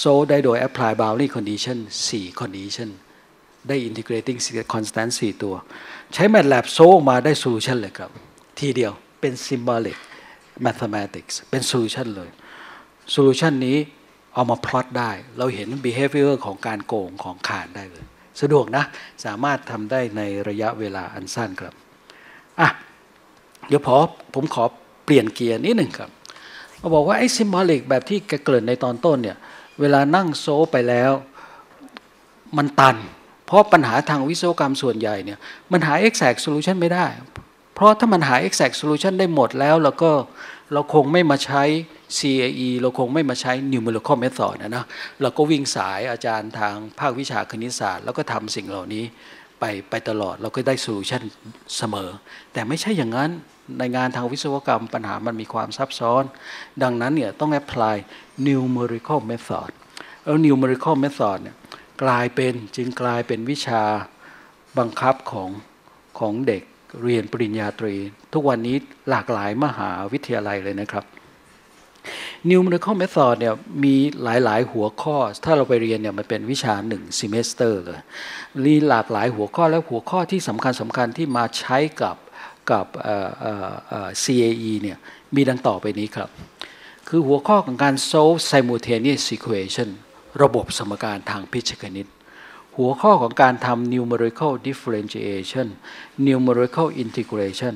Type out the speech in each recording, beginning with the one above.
โซได้โดย apply boundary condition 4 condition ได้ integrating constant 4 ตัว ใช้ MATLAB โซออกมาได้ solution เลยครับ ทีเดียวเป็น symbolic mathematics เป็น solution เลย solution นี้เอามาพลอตได้ เราเห็น behavior ของการโกงของขานได้เลย สะดวกนะ สามารถทำได้ในระยะเวลาอันสั้นครับอะเดี๋ยวพอผมขอเปลี่ยนเกียร์นิดหนึ่งครับเขาบอกว่าไอ้ symbolic แบบที่แกเกริ่นในตอนต้นเนี่ย เวลานั่งโซไปแล้ว มันตัน เพราะปัญหาทางวิศวกรรมส่วนใหญ่เนี่ยมันหา exact solution ไม่ได้ เพราะถ้ามันหา exact solution ได้หมดแล้วแล้วก็เราคงไม่มาใช้ CAE เราคงไม่มาใช้ numerical method นะนะเราก็วิ่งสายอาจารย์ทางภาควิชาคณิตศาสตร์ แล้วก็ทำสิ่งเหล่านี้ไปไปตลอดเราก็ได้โซลูชันเสมอ แต่ไม่ใช่อย่างนั้น ในงานทางวิศวกรรมปัญหามันมีความซับซ้อน ดังนั้นเนี่ยต้อง apply numerical method แล้ว numerical method เนี่ยกลายเป็นจึงกลายเป็นวิชาบังคับของของเด็กเรียนปริญญาตรี ทุกวันนี้หลากหลายมหาวิทยาลัยเลยนะครับ numerical method เนี่ยมีหลายๆ หัวข้อ ถ้าเราไปเรียนเนี่ยมันเป็นวิชาหนึ่ง semester เลยมีหลากหลายหัวข้อและหัวข้อที่สำคัญสำคัญที่มาใช้กับ กับ CAE เนี่ยมีดังต่อไปนี้ครับ คือหัวข้อของการ solve simultaneous equation ระบบสมการทางพิชคณิต หัวข้อของการทำ numerical differentiation numerical integration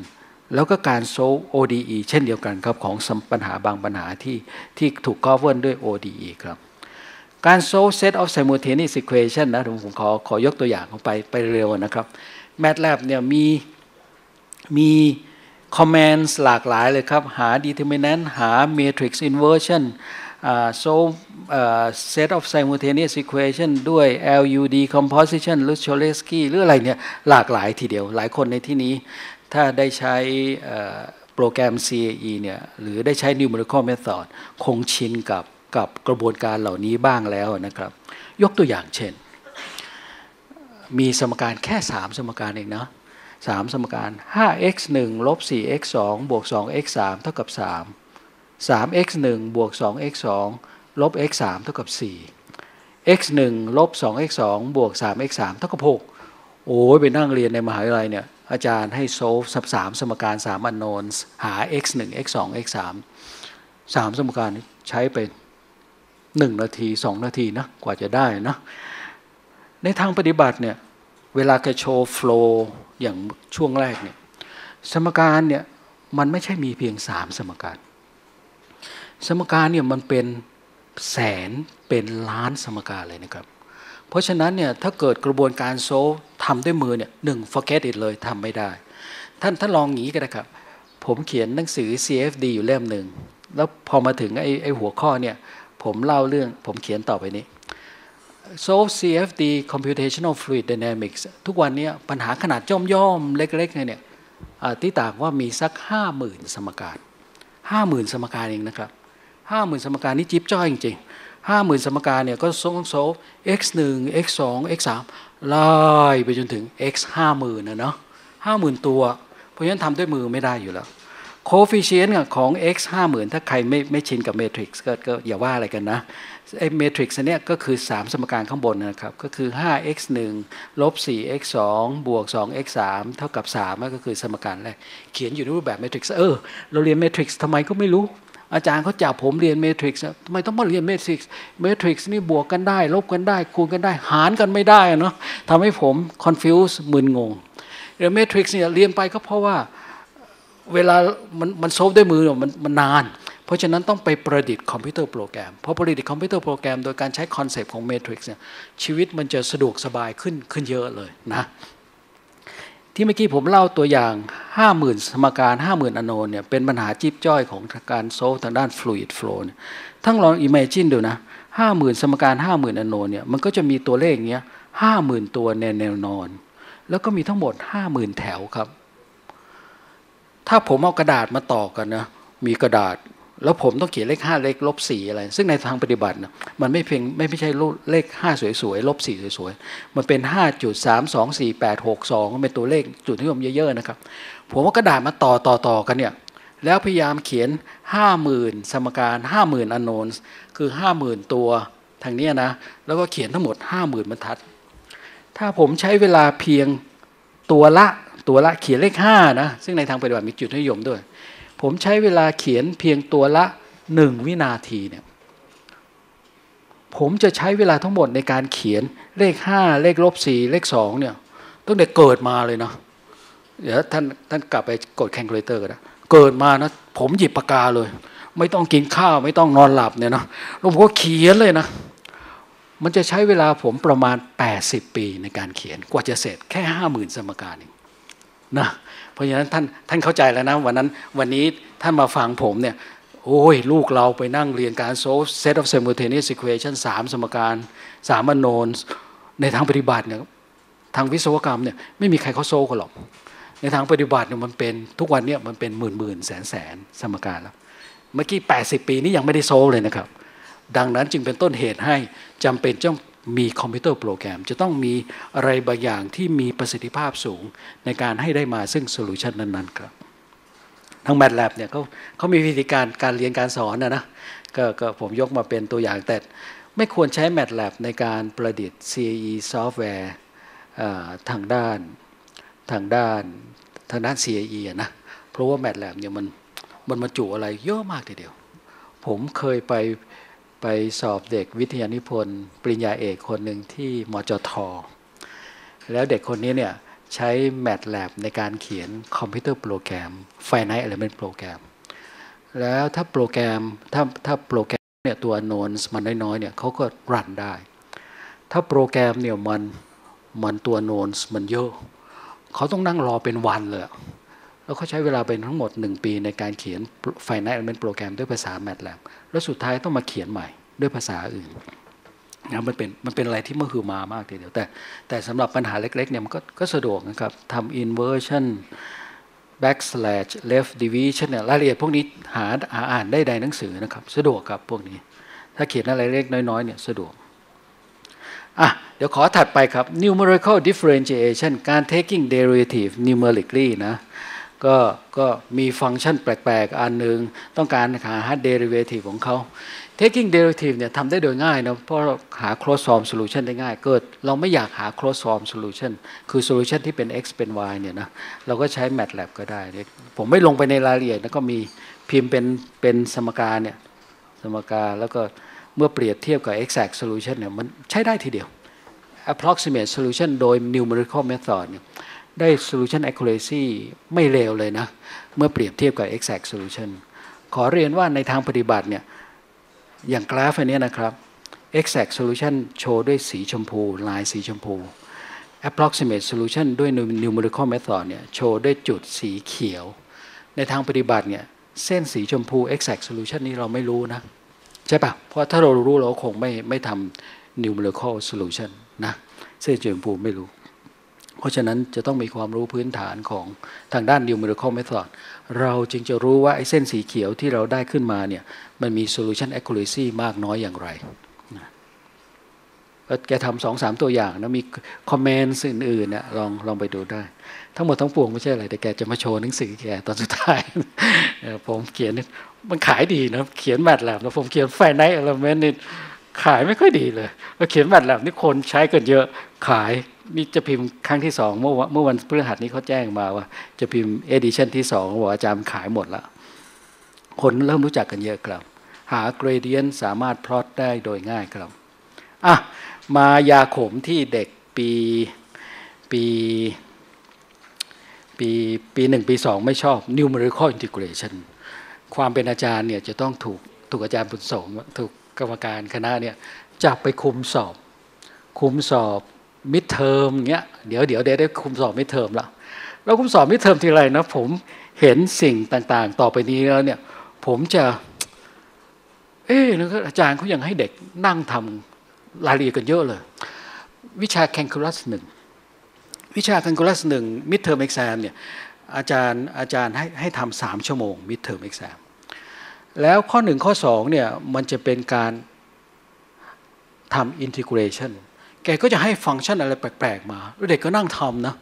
แล้วก็การโซ ODE เช่นเดียวกันครับ ของปัญหาบางปัญหาที่ที่ถูก cover ด้วย ODE ครับการโซ set of simultaneous equation นะผมขอขอยกตัวอย่างเข้าไปไปเร็วนะครับ MATLAB เนี่ยมี มี commands หลากหลายเลยครับ หา determinant หา matrix inversion โซ set of simultaneous equation ด้วย LUD composition หรือ Cholesky หรืออะไรเนี่ยหลากหลายทีเดียว หลายคนในที่นี้ถ้าได้ใช้โปรแกรม CAE เนี่ยหรือได้ใช้ numerical method คงชินกับกับกระบวนการเหล่านี้บ้างแล้วนะครับ ยกตัวอย่างเช่น มีสมการแค่ 3 สมการเองนะ 3 สมการ 5x 1ลบ 4x 2บวก 2x 3เท่ากับ 3 3x 1บวก 2x 2ลบ x 3เท่ากับ 4 x 1ลบ 2x 2บวก 3x 3เท่ากับ 6 โอ้ยไปนั่งเรียนในมหาวิทยาลัยเนี่ย อาจารย์ให้โซฟสับสามสมการสามอันโนนหา x 1 x 2 x 3สามสมการใช้ไปหนึ่งนาทีสองนาทีนะ กว่าจะได้นะ ในทางปฏิบัติเนี่ย เวลาจะโชว์โฟล์อย่างช่วงแรกเนี่ยสมการเนี่ยมันไม่ใช่มีเพียงสามสมการ สมการเนี่ยมันเป็นแสนเป็นล้านสมการเลยนะครับ เพราะฉะนั้นเนี่ยถ้าเกิดกระบวนการโซลทำด้วยมือเนี่ยหนึ่ง forget it เลยทำไม่ได้ ท่านท่านลองงี้ก็ได้ครับ ผมเขียนหนังสือ CFD อยู่เล่มหนึ่ง แล้วพอมาถึงไอ้ไอ้หัวข้อเนี่ยผมเล่าเรื่องผมเขียนต่อไปนี้ solve CFD computational fluid dynamics ทุกวันนี้ปัญหาขนาดย่อมย่อมเล็กๆเนี่ยที่ต่างว่ามีสักห้าหมื่นสมการห้าหมื่นสมการเองนะครับห้าหมื่นสมการนี่จิ๊บจ้อยจริงๆห้าหมื่นสมการเนี่ยก็ส่งโซ x 1 x 2 x 3ไล่ไปจนถึง x ห้าหมื่นนะเนาะห้าหมื่นตัว เพราะฉะนั้นทำด้วยมือไม่ได้อยู่แล้วโคฟิเชนต์ของ x ห้าหมื่นถ้าใครไม่ไม่ชินกับเมทริกซ์ก็อย่าว่าอะไรกันนะ ไอ้เมทริกซ์เนี่ยก็คือ 3 สมการข้างบนนะครับ ก็คือ 5x 1ลบ 4x 2บวก 2x 3เท่ากับ 3 ก็คือสมการแรกเขียนอยู่ในรูปแบบเมทริกซ์เออเราเรียนเมทริกซ์ทำไมก็ไม่รู้ อาจารย์เขาจับผมเรียนเมทริกซ์ทำไมต้องมาเรียนเมทริกซ์เมทริกซ์นี่บวกกันได้ ลบกันได้ คูณกันได้ หารกันไม่ได้เนาะทำให้ผมคอนฟิวส์มึนงงเรียนเมทริกซ์เนี่ยเรียนไปก็เพราะว่าเวลามันมันโซฟด้วยมือมันมันนาน เพราะฉะนั้นต้องไปประดิษฐ์คอมพิวเตอร์โปรแกรมพอประดิษฐ์คอมพิวเตอร์โปรแกรมโดยการใช้คอนเซปต์ของเมทริกซ์เนี่ยชีวิตมันจะสะดวกสบายขึ้นขึ้นเยอะเลยนะที่เมื่อกี้ผมเล่าตัวอย่าง 50,000 สมการ 50,000 อโนนเนี่ยเป็นปัญหาจิ๊บจ้อยของการโซลทางด้าน fluid flow ทั้งลอง imagine ดูนะ 50,000 สมการ 50,000 อโนนเนี่ยมันก็จะมีตัวเลขเงี้ย 50,000 ตัวในแนวนอน แล้วก็มีทั้งหมด 50,000 แถวครับ ถ้าผมเอากระดาษมาต่อกันนะ มีกระดาษ แล้วผมต้องเขียนเลขห้าเลขลบสี่อะไร ซึ่งในทางปฏิบัตินะมันไม่เพียงไม่ไม่ใช่เลขห้าสวยๆลบสี่สวยๆ มันเป็นห้าจุดสามสองสี่แปดหกสองเป็นตัวเลขจุดที่ผมเยอะๆนะครับ ผมว่ากระดาษมาต่อต่อต่อกันเนี่ยแล้วพยายามเขียนห้าหมื่นสมการห้าหมื่นอนโนนคือห้าหมื่นตัวทางนี้นะ แล้วก็เขียนทั้งหมดห้าหมื่นบรรทัด ถ้าผมใช้เวลาเพียงตัวละตัวละเขียนเลขห้านะซึ่งในทางปฏิบัติมีจุดนิยมด้วย ผมใช้เวลาเขียนเพียงตัวละหนึ่งวินาทีเนี่ยผมจะใช้เวลาทั้งหมดในการเขียนเลขห้าเลขลบสี่เลขสองเนี่ยตั้งแต่เกิดมาเลยเนาะเดี๋ยวท่านท่านกลับไปกดแคลคูลเลเตอร์กันนะเกิดมานะผมหยิบปากกาเลย ไม่ต้องกินข้าวไม่ต้องนอนหลับเนี่ยนะแล้วผมก็เขียนเลยนะ มันจะใช้เวลาผมประมาณ 80 ปีในการเขียนกว่าจะเสร็จแค่ห้าหมื่นสมการเองนะ เพราะฉะนั้นท่านท่านเข้าใจแล้วนะวันนั้นวันนี้ท่านมาฟังผมเนี่ยโอ้ยลูกเราไปนั่งเรียนการโซล set of simultaneous equation สามสมการสามอนโนนในทางปฏิบัติเนี่ยทางวิศวกรรมเนี่ยไม่มีใครเขาโซลกันหรอกในทางปฏิบัติเนี่ยมันเป็นทุกวันเนี่ยมันเป็นหมื่นหมื่นแสนแสนสมการแล้วเมื่อกี้ 80 ปีนี้ยังไม่ได้โซลเลยนะครับ ดังนั้นจึงเป็นต้นเหตุให้จำเป็นต้อง มีคอมพิวเตอร์โปรแกรม จะต้องมีอะไรบางอย่างที่มีประสิทธิภาพสูงในการให้ได้มาซึ่งโซลูชันนั้นๆครับทาง MATLAB เนี่ยเขาเขามีวิธีการการเรียนการสอนนะนะกก็ผมยกมาเป็นตัวอย่างแต่ไม่ควรใช้ MATLAB ในการประดิษฐ์ CAE ซอฟต์แวร์ทางด้านทางด้านทางด้าน CAE นะเพราะว่า MATLAB เนี่ยมันมันมาจุอะไรเยอะมากทีเดียว ผมเคยไป ไปสอบเด็กวิทยานิพนธ์ปริญญาเอกคนหนึ่งที่มจท แล้วเด็กคนนี้เนี่ยใช้ MATLAB ในการเขียนคอมพิวเตอร์โปรแกรม Finite Element Program แล้วถ้าโปรแกรมถ้าถ้าโปรแกรมเนี่ยตัว knowns มันน้อยๆเนี่ยเขาก็รันได้ ถ้าโปรแกรมเนี่ยมันมันตัว knowns มันเยอะเขาต้องนั่งรอเป็นวันเลย แล้วเขาใช้เวลาเป็นทั้งหมด 1 ปีในการเขียน Finite Element Program ด้วยภาษา MATLAB แล้วสุดท้ายต้องมาเขียนใหม่ด้วยภาษาอื่นนะมันเป็นมันเป็นอะไรที่มื่อคือมามากทีเดียวแต่ แต่สำหรับปัญหาเล็กๆเนี่ยมันก็ก็สะดวกนะครับทำ inversion backslash left division เนี่ยรายละเอียดพวกนี้หาหาอ่านได้ในหนังสือนะครับ สะดวกครับพวกนี้ ถ้าเขียนอะไรเล็กน้อยๆเนี่ยสะดวกอะเดี๋ยวขอถัดไปครับ numerical differentiation การ taking derivative numerically นะ ก็ก็มีฟังก์ชันแปลกๆ อันหนึ่งต้องการหา derivative ของเขา taking derivative เนี่ยทำได้โดยง่ายนะเพราะหา closed form solution ได้ง่ายเกิด เราไม่อยากหา closed form solution คือ solution ที่เป็น x เป็น y เนี่ยนะเราก็ใช้ MATLAB ก็ได้ ผมไม่ลงไปในรายละเอียดนะก็มีพิมพ์เป็นเป็นสมการเนี่ยสมการแล้วก็เมื่อเปรียบเทียบกับ exact solution เนี่ยมันใช้ได้ทีเดียว approximate solution โดย numerical method เนี่ย ได้ solution accuracy ไม่เลวเลยนะ เมื่อเปรียบเทียบกับ exact solution ขอเรียนว่าในทางปฏิบัติเนี่ย อย่างกราฟอันนี้นะครับ exact solution โชว์ด้วยสีชมพู ลายสีชมพู approximate solution ด้วย numerical method เนี่ย โชว์ด้วยจุดสีเขียว ในทางปฏิบัติเนี่ย เส้นสีชมพู exact solution นี้เราไม่รู้นะ ใช่ปะเพราะถ้าเรารู้เราคงไม่ไม่ทำ numerical solution นะ เส้นสีชมพูไม่รู้ ราะฉะนั้นจะต้องมีความรู้พื้นฐานของทางด้าน numerical method เราจึงจะรู้ว่าไอ้เส้นสีเขียวที่เราได้ขึ้นมาเนี่ยมันมี solution accuracy มากน้อยอย่างไรแกทำสองสามตัวอย่างนะมีคอมเมนต์อื่นๆนี่ยลองลองไปดูได้ ทั้งหมดทั้งปวงไม่ใช่อะไรแต่แกจะมาโชว์หนังสือแกตอนสุดท้าย ผมเขียนมันขายดีนะ เขียนแมทแลบนะผมเขียนไฟไนท์เอลเมนต์นี่ ขายไม่ค่อยดีเลยเขียนแมทแลบนี่คนใช้กันเยอะขายนี่จะพิมพ์ครั้งที่สองเมื่อเมื่อวันพฤหัสนี้เขาแจ้งมาว่า จะพิมพ์เอดิชันที่สองบอกอาจารย์ขายหมดแล้ว คนเริ่มรู้จักกันเยอะครับ หาเกรเดียนสามารถพลอตได้โดยง่ายครับอะมายาขมที่เด็กปีปีปีปีหนึ่งปีสองไม่ชอบ numerical integration ความเป็นอาจารย์เนี่ยจะต้องถูกถูกอาจารย์บุญสงถูก กรรมการคณะเนี่ยจับไปคุมสอบ คุมสอบมิดเทอมเงี้ยเดี๋ยวเดี๋ยวได้ได้คุมสอบมิดเทอมแล้วแล้วคุมสอบมิดเทอมทีไรนะผมเห็นสิ่งต่างๆ ต่อไปนี้แล้วเนี่ยผมจะ เอ๊ะอาจารย์เขายังให้เด็กนั่งทำรายละเอียดกันเยอะเลย วิชาแคนคูลัสหนึ่งวิชาแคนคูลัสหนึ่งมิดเทอมเอ็กซมเนี่ยอาจารย์อาจารย์ให้ให้ทำสามชั่วโมงมิดเทอมเอ็กซม แล้วข้อหนึ่งข้อสองเนี่ยมันจะเป็นการทำอินทิเกรชันแกก็จะให้ฟังก์ชันอะไรแปลกๆมาเด็กก็นั่งทำนะ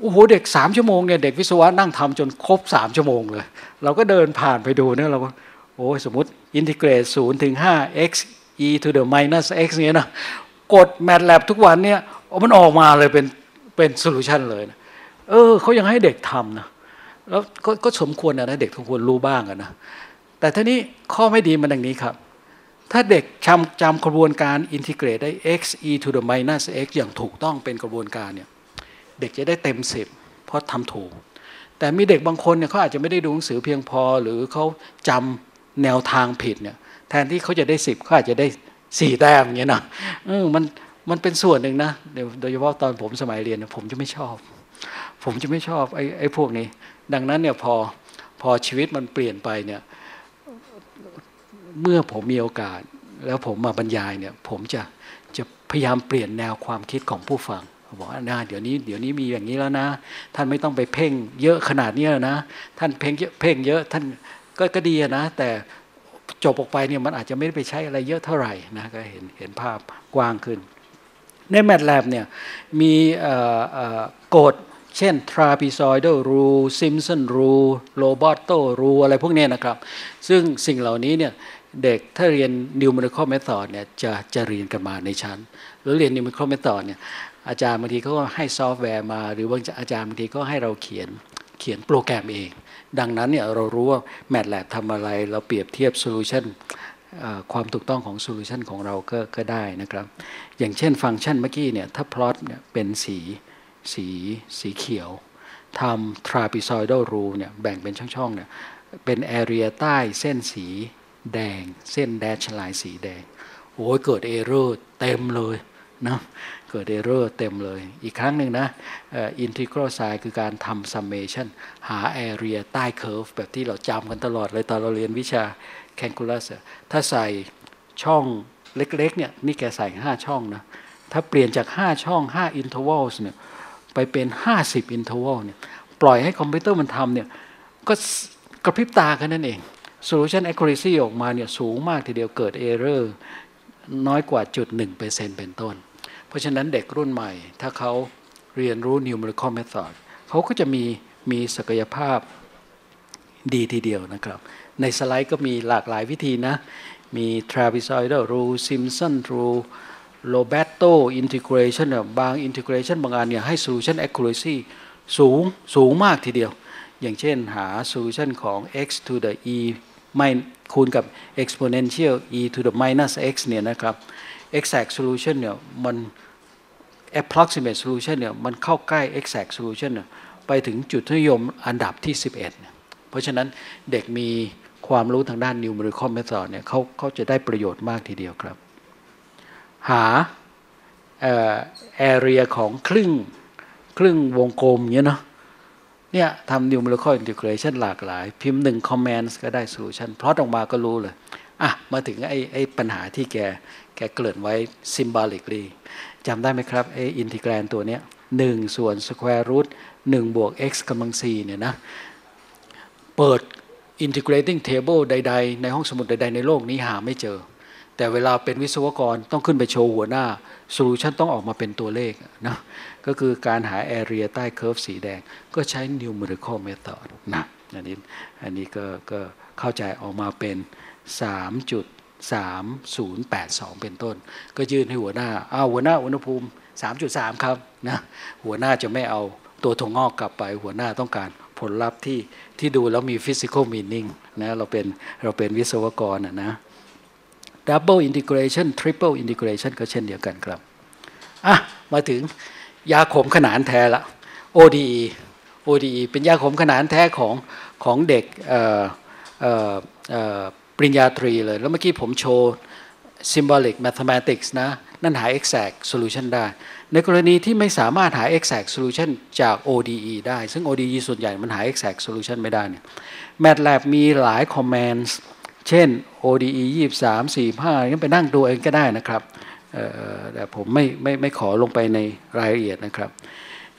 โอ้โหเด็กสามชั่วโมงเนี่ยเด็กวิศวะนั่งทำจนครบสามชั่วโมงเลย เราก็เดินผ่านไปดูเนี่ยเราก็โอ้สมมติอินทิเกรตศูนย์ถึงห้า x e to the minus x เงี้ยนะกด MATLAB ทุกวันเนี่ยมันออกมาเลยเป็นเป็นโซลูชันเลยนะเออเขายังให้เด็กทำนะแล้วกก็สมควรนะเด็กทุกคนรู้บ้างนะ แต่ท่านี้ข้อไม่ดีมันดังนี้ครับ ถ้าเด็กจำจำกระบวนการอินทิเกรตได้ x e to the minus x อย่างถูกต้องเป็นกระบวนการเนี่ยเด็กจะได้เต็มสิบเพราะทำถูก แต่มีเด็กบางคนเนี่ยเขาอาจจะไม่ได้ดูหนังสือเพียงพอ หรือเขาจำแนวทางผิดเนี่ยแทนที่เขาจะได้สิบเขาอาจจะได้สี่แต้มอย่างเงี้ยนะมันมันเป็นส่วนหนึ่งนะโดยเฉพาะตอนผมสมัยเรียนผมจะไม่ชอบ ผมจะไม่ชอบไอ้ไอ้พวกนี้ ดังนั้นเนี่ยพอพอชีวิตมันเปลี่ยนไปเนี่ย เมื่อผมมีโอกาส แล้วผมมาบรรยายเนี่ยผมจะจะพยายามเปลี่ยนแนวความคิดของผู้ฟังบอกว่านะเดี๋ยวนี้เดี๋ยวนี้มีอย่างนี้แล้วนะ ท่านไม่ต้องไปเพ่งเยอะขนาดนี้แล้วนะ ท่านเพ่งเยอะเพ่งเยอะท่านก็ก็ดีนะ แต่จบออกไปเนี่ยมันอาจจะไม่ได้ไปใช้อะไรเยอะเท่าไหร่นะก็เห็นเห็นภาพกว้างขึ้น ใน MATLAB เนี่ยมีกฎเช่น trapezoidal rule Simpson rule Lobato rule อะไรพวกนี้นะครับ ซึ่งสิ่งเหล่านี้เนี่ย เด็กถ้าเรียน numerical method เนี่ยจะจะเรียนกันมาในชั้น หรือเรียน numerical method เนี่ยอาจารย์บางทีเขาก็ให้ซอฟต์แวร์มา หรือบางอาจารย์บางทีก็ให้เราเขียนเขียนโปรแกรมเอง ดังนั้นเนี่ยเรารู้ว่า MATLAB ทำอะไร เราเปรียบเทียบโซลูชันความถูกต้องของโซลูชันของเราก็ก็ได้นะครับ อย่างเช่นฟังก์ชันเมื่อกี้เนี่ยถ้าพลอตเนี่ยเป็นสีสีสีเขียวทำ trapezoidal rule เนี่ยแบ่งเป็นช่องๆเนี่ยเป็น area ใต้เส้นสี แดง เส้นแดชลายสีแดง โอ้ยเกิดเอเรอร์เต็มเลยนะเกิดเอเรอร์เต็มเลย อีกครั้งหนึ่งนะอินทิกรัลไซคือการทำซัมเมชันหาแอเรียใต้เคอร์ฟแบบที่เราจำกันตลอดเลยตอนเราเรียนวิชาแคนคูลัสถ้าใส่ช่องเล็กๆเนี่ยนี่แกใส่ 5 ช่องนะ ถ้าเปลี่ยนจาก 5 ช่อง 5 intervals เนี่ยไปเป็น 50 interval เนี่ยปล่อยให้คอมพิวเตอร์มันทำเนี่ยก็กระพริบตากันนั่นเอง solution accuracy ออกมาเนี่ยสูงมากทีเดียวเกิด error น้อยกว่าจุด1%เป็นต้น เพราะฉะนั้นเด็กรุ่นใหม่ ถ้าเขาเรียนรู้ numerical method เขาก็จะมีมีศักยภาพดีทีเดียวนะครับ ในสไลด์ก็มีหลากหลายวิธีนะ มี trapezoidal rule Simpson rule Lobato integration บาง integration บางอันเนี่ยให้ solution accuracy สูงสูงมากทีเดียว อย่างเช่นหา solution ของ x to the e ไม่คูณกับ exponential e to the minus x เนี่ยนะครับ exact solution เนี่ยมัน approximate solution เนี่ยมันเข้าใกล้ exact solution เนี่ยไปถึงจุดนิยมอันดับที่ 11 เพราะฉะนั้นเด็กมีความรู้ทางด้าน numerical method เนี่ยเขาเขาจะได้ประโยชน์มากทีเดียวครับ หาแอเรียของครึ่งครึ่งวงกลมเงี้ยเนาะ เนี่ยทำ numerical integration หลากหลาย พิมพ์หนึ่ง commands ก็ได้ solution พลอตออกมาก็รู้เลย อะ มาถึงไอ้ไอ้ปัญหาที่แก แกเกริ่นไว้ symbolically จำได้ไหมครับ ไอ้อินทิแกรนตัวเนี้ยหนึ่งส่วน square root หนึ่งบวก x กำลังสี่เนี่ยนะ เปิด integrating table ใด ๆ ในห้องสมุดใด ๆ ในโลกนี้หาไม่เจอ แต่เวลาเป็นวิศวกรต้องขึ้นไปโชว์หัวหน้า solution ต้องออกมาเป็นตัวเลขนะ ก็คือการหา area ใต้ curve สีแดง ก็ใช้ numerical method นะอันนี้อันนี้ก็ก็เข้าใจออกมาเป็น 3.3082 เป็นต้น ก็ยื่นให้หัวหน้าอ้าวหัวหน้าอุณหภูมิ 3.3 ครับนะหัวหน้าจะไม่เอาตัวทงงอกกลับไปหัวหน้าต้องการผลลัพธ์ที่ที่ดูแล้วมี physical meaning นะเราเป็นเราเป็นวิศวกรนะนะ double integration triple integration ก็เช่นเดียวกันครับ อะ มาถึง ยาขมขนานแท้ละ ODE ODE เป็นยาขมขนานแท้ของของเด็กปริญญาตรีเลย แล้วเมื่อกี้ผมโชว์ symbolic mathematics นะ นั่นหา exact solution ได้ ในกรณีที่ไม่สามารถหา exact solution จาก ODE ได้ ซึ่ง ODE ส่วนใหญ่มันหา exact solution ไม่ได้เนี่ย MATLAB มีหลาย commands เช่น ODE 23 45งั้นไปนั่งดูเองก็ได้นะครับ แต่ผมไม่ไม่ไม่ขอลงไปในรายละเอียดนะครับ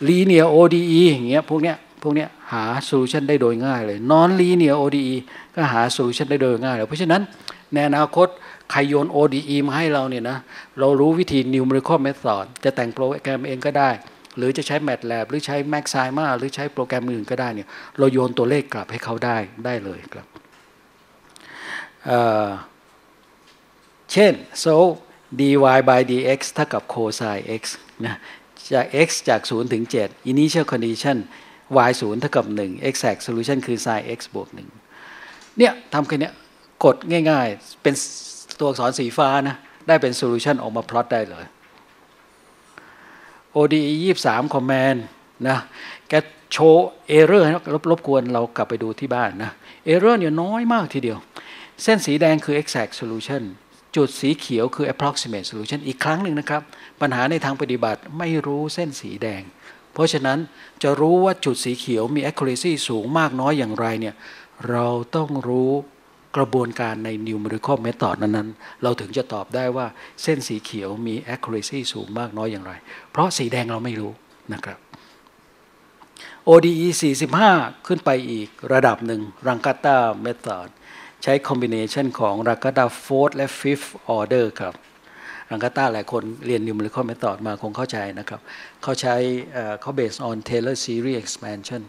linear ODE อย่างเงี้ยพวกเนี้ยพวกเนี้ยหาโซลูชันได้โดยง่ายเลย non linear ODE ก็หาโซลูชันได้โดยง่ายเลยเพราะฉะนั้นในอนาคตใครโยน ODE มาให้เราเนี่ยนะเรารู้วิธี numerical method จะแต่งโปรแกรมเองก็ได้ หรือจะใช้ MATLAB หรือใช้ Maxima หรือใช้โปรแกรมอื่นก็ได้เนี่ยเราโยนตัวเลขกลับให้เขาได้ได้เลยครับเช่น so dy by dx เท่ากับ cosine x นะจาก x จาก 0 ถึง 7 initial condition y 0เท่ากับ 1 exact solution คือ sin x บวก 1 เนี่ยทำแค่นี้กดง่ายๆ เป็นตัวอักษรสีฟ้านะ ได้เป็น solution ออกมาพลอตได้เลย ODE 23 command นะแกโชว์ error รบรบกวนเรากลับไปดูที่บ้านนะ error เนี่ยน้อยมากทีเดียว เส้นสีแดงคือ exact solution จุดสีเขียวคือ approximate solution อีกครั้งหนึ่งนะครับ ปัญหาในทางปฏิบัติไม่รู้เส้นสีแดง เพราะฉะนั้นจะรู้ว่าจุดสีเขียวมี accuracy สูงมากน้อยอย่างไรเนี่ยเราต้องรู้กระบวนการใน numerical method นั้นๆ เราถึงจะตอบได้ว่าเส้นสีเขียวมี accuracy สูงมากน้อยอย่างไร เพราะสีแดงเราไม่รู้นะครับ ODE 45 ขึ้นไปอีกระดับหนึ่ง Rankata method ใช้คอมบิเนชันของรังคาตาโฟร์และฟิฟออเดอร์ครับรังคาตาหลายคนเรียนนิวมเลคอลเมธอดมาคงเข้าใจนะครับ เขาใช้เขาเบสออนเทเลอร์ซีรีส์เอ็กซ์แพนชั่น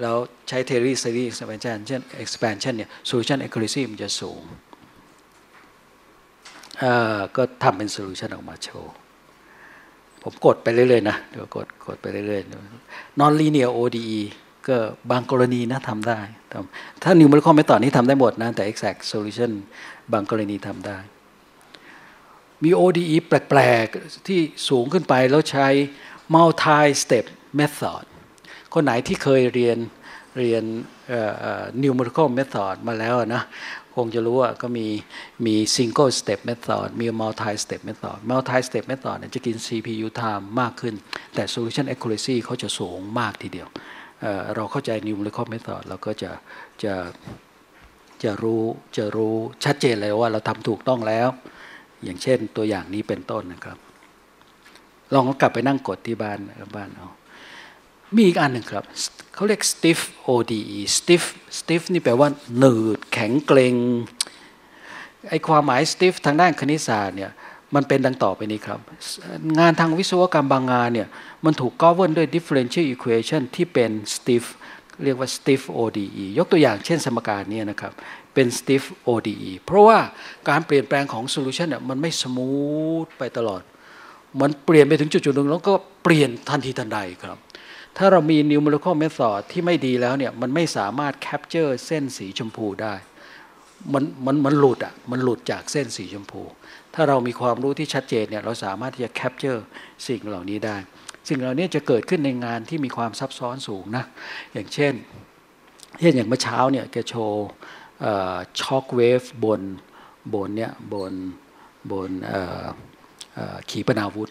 แล้วใช้ Theory Series Expansion เช่น Expansion เนี่ย Solution Accuracy มจะสูง ก็ทำเป็นโซลูชันออกมาโชว์ ผมกดไปเรื่อย ๆ นะ เดี๋ยวกดกดไปเรื่อย ๆ Non-linear ODE ก็บางกรณีนะทำได้ ถ้า numerical method นี้ทำได้หมดนะ แต่ exact solution บางกรณีทำได้ มี ODE แปลก ๆ ที่สูงขึ้นไปแล้วใช้ multi step method คนไหนที่เคยเรียนเรียน numerical method มาแล้วนะคงจะรู้ว่าก็มีมี single step method มี multi step method multi step method จะกิน CPU time มากขึ้น แต่ solution accuracy เขาจะสูงมากทีเดียว เราเข้าใจ numerical method เราก็จะจะจะรู้จะรู้ชัดเจนเลยว่าเราทำถูกต้องแล้ว อย่างเช่นตัวอย่างนี้เป็นต้นนะครับ ลองกลับไปนั่งกดที่บ้านบ้านเอามีอีกอันหนึ่งครับเขาเรียก stiff ODE stiff stiff นี่แปลว่าหนืดแข็งเกร็งไอความหมาย stiff ทางด้านคณิตศาสตร์เนี่ย มันเป็นดังต่อไปนี้ครับ งานทางวิศวกรรมบางงานเนี่ยมันถูก govern ด้วย differential equation ที่เป็น stiff เรียกว่า stiff ODE ยกตัวอย่างเช่นสมการนี้นะครับ เป็น stiff ODE เพราะว่าการเปลี่ยนแปลงของ solution เนี่ยมันไม่สมูทไปตลอด มันเปลี่ยนไปถึงจุดๆหนึ่งแล้วก็เปลี่ยนทันทีทันใดครับ ถ้าเรามี numerical method ที่ไม่ดีแล้วเนี่ยมันไม่สามารถ capture เส้นสีชมพูได้ มันมันมันหลุดอะมันหลุดจากเส้นสีชมพู ถ้าเรามีความรู้ที่ชัดเจนเนี่ยเราสามารถที่จะ capture สิ่งเหล่านี้ได้ สิ่งเหล่านี้จะเกิดขึ้นในงานที่มีความซับซ้อนสูงนะอย่างเช่นเช่นอย่างเมื่อเช้าเนี่ยแกโชว์ช็อคเวฟบนบนเนี่ยบนบนขีปนาวุธ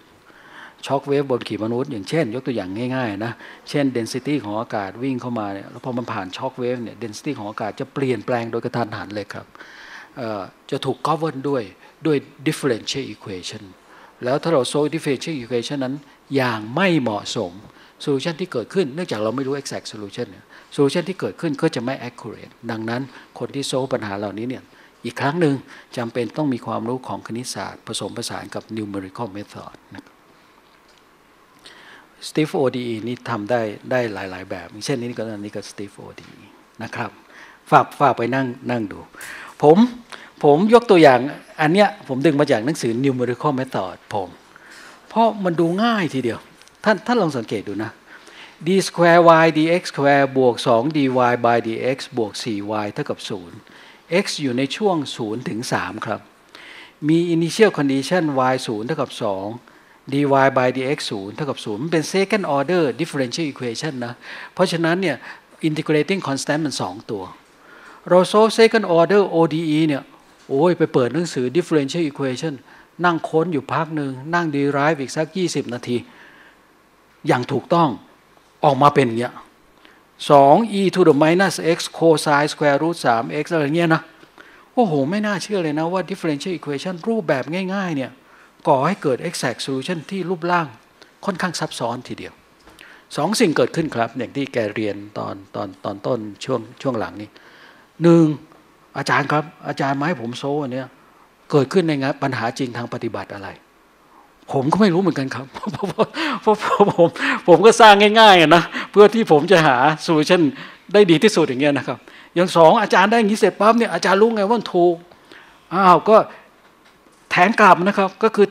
ช็อคเวฟบนขีปนาวุธอย่างเช่น ยกตัวอย่างง่ายๆนะเช่นเดนซิตี้ของอากาศวิ่งเข้ามาเนี่ยแล้วพอมันผ่านช็อคเวฟเนี่ยเดนซิตี้ของอากาศจะเปลี่ยนแปลงโดยกระทันหันเลยครับจะถูก govern ด้วยด้วย differential equation แล้วถ้าเราโซ differential equation นั้นอย่างไม่เหมาะสมโซลูชันที่เกิดขึ้นเนื่องจากเราไม่รู้ exact solution โซลูชันที่เกิดขึ้นก็จะไม่ accurate ดังนั้นคนที่โซปัญหาเหล่านี้เนี่ยอีกครั้งหนึ่งจำเป็นต้องมีความรู้ของคณิตศาสตร์ ผสมผสานกับ numerical method นะ Steve ODE นี่ทำได้ได้หลาย ๆ แบบเช่นนี้ก็นี่ก็ Steve ODE นะครับฝากฝากไปนั่งนั่งดู ผมผมยกตัวอย่างอันเนี้ยผมดึงมาจากหนังสือ numerical method ผมเพราะมันดูง่ายทีเดียว ท่านท่านลองสังเกตดูนะ d square y dx square บวก 2 dy by dx บวก 4y เท่ากับ 0 x อยู่ในช่วง 0 ถึง 3 ครับ มี initial condition y 0 เท่ากับ 2 dy by dx 0 เท่ากับ 0 มันเป็น second order differential equation นะ เพราะฉะนั้นเนี่ย integrating constant มัน 2 ตัว เรา solve second order ODE เนี่ย โอ้ย ไปเปิดหนังสือ differential equation นั่งค้นอยู่พักหนึ่ง นั่งดีไรฟ์อีกสักยี่สิบนาที อย่างถูกต้องออกมาเป็นอย่างเงี้ยสอง e to the minus x cosine square root 3 x อะไรเงี้ยนะ โอ้โห ไม่น่าเชื่อเลยนะว่า differential equation รูปแบบง่าย ๆ เนี่ย ก่อให้เกิด exact solution ที่รูปร่างค่อนข้างซับซ้อนทีเดียวสองสิ่งเกิดขึ้นครับ อย่างที่แกเรียนตอนตอนตอนต้นช่วงช่วงหลังนี้หนึ่งอาจารย์ครับ อาจารย์มาให้ผมโซ่อันเนี้ยเกิดขึ้นในงานปัญหาจริงทางปฏิบัติอะไร ผมก็ไม่รู้เหมือนกันครับเพราะเพราะผมผมก็สร้างง่ายๆนะเพื่อที่ผมจะหาโซลูชันได้ดีที่สุดอย่างเงี้ยนะครับ อย่างสองอาจารย์ได้อย่างนี้เสร็จปั๊บเนี่ยอาจารย์รู้ไงว่าถูกอ้าวก็แทงกลับนะครับก็คือ